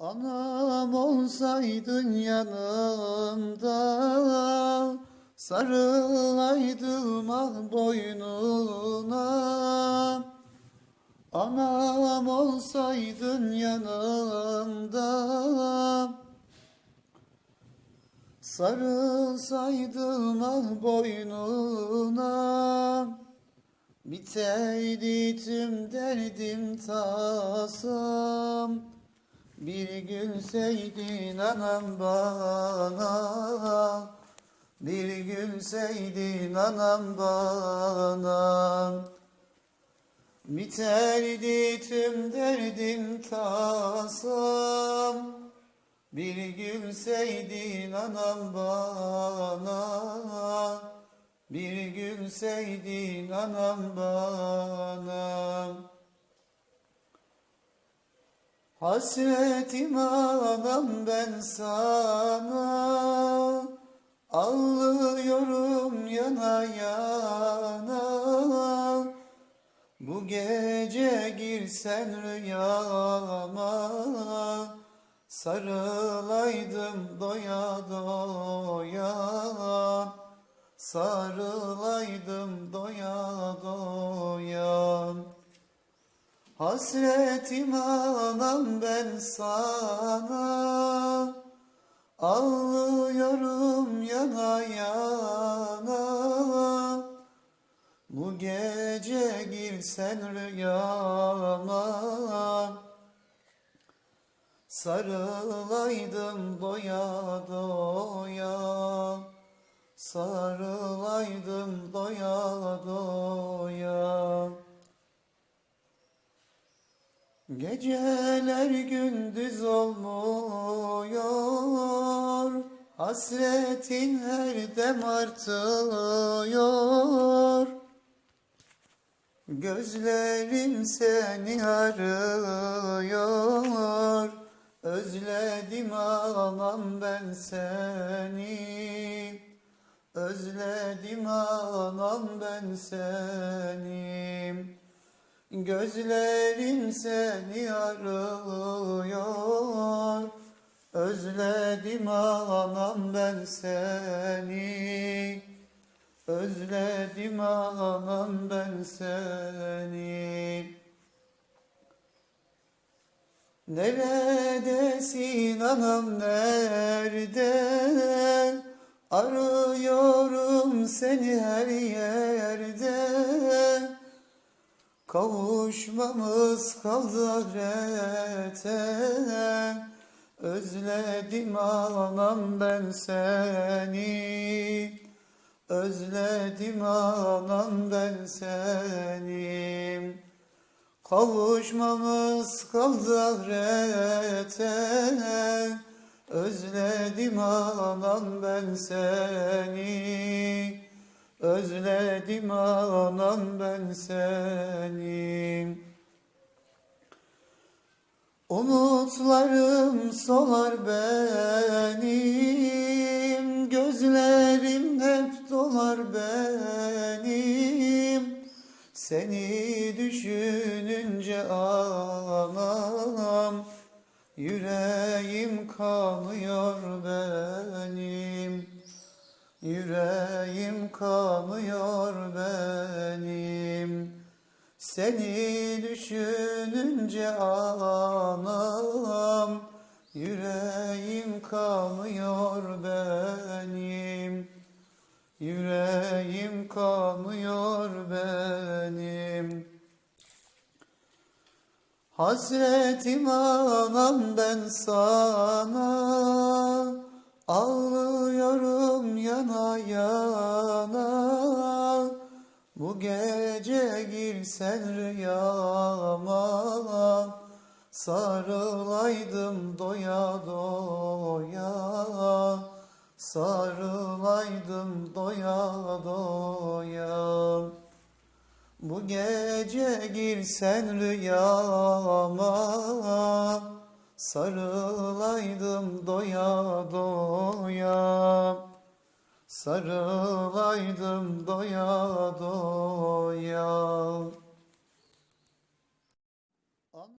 Anam olsaydın yanımda Sarılaydım ah boynuna. Anam olsaydın yanımda Sarılsaydım ah boynuna. Biteydi tüm derdim tasam Bir gülseydin anam bana Bir gülseydin anam bana. Biterdi tüm derdim tasam Bir gülseydin anam bana Bir gülseydin anam bana Hasretim anam ben sana Ağlıyorum yana yana. Bu gece girsen rüyama Sarılaydım doya doya. Sarılaydım doya Hasretim anam ben sana Ağlıyorum yana yana. Bu gece girsen rüyama Sarılaydım doya doya. Sarılaydım Geceler gündüz olmuyor Hasretin her dem artıyor. Gözlerim seni arıyor Özledim anam ben seni. Özledim anam ben seni Gözlerim seni arıyor. Özledim anam ben seni. Özledim anam ben seni. Neredesin anam nerede? Arıyorum seni her yerde Kavuşmamız kaldı ahirete. Özledim anam ben seni. Özledim anam ben seni. Kavuşmamız kaldı ahirete. Özledim anam ben seni Özledim anam ben seni. Umutlarım solar benim Gözlerim hep dolar benim. Seni düşününce anam Yüreğim kanıyor benim Yüreğim kanıyor benim. Seni düşününce anam. Yüreğim kanıyor benim. Yüreğim kanıyor benim. Hasretim anam ben sana Ağlıyorum yana yana. Bu gece girsen rüyama. Sarılaydım doya doya. Sarılaydım doya doya. Bu gece girsen rüyama Sarılaydım doya doya. Sarılaydım doya doya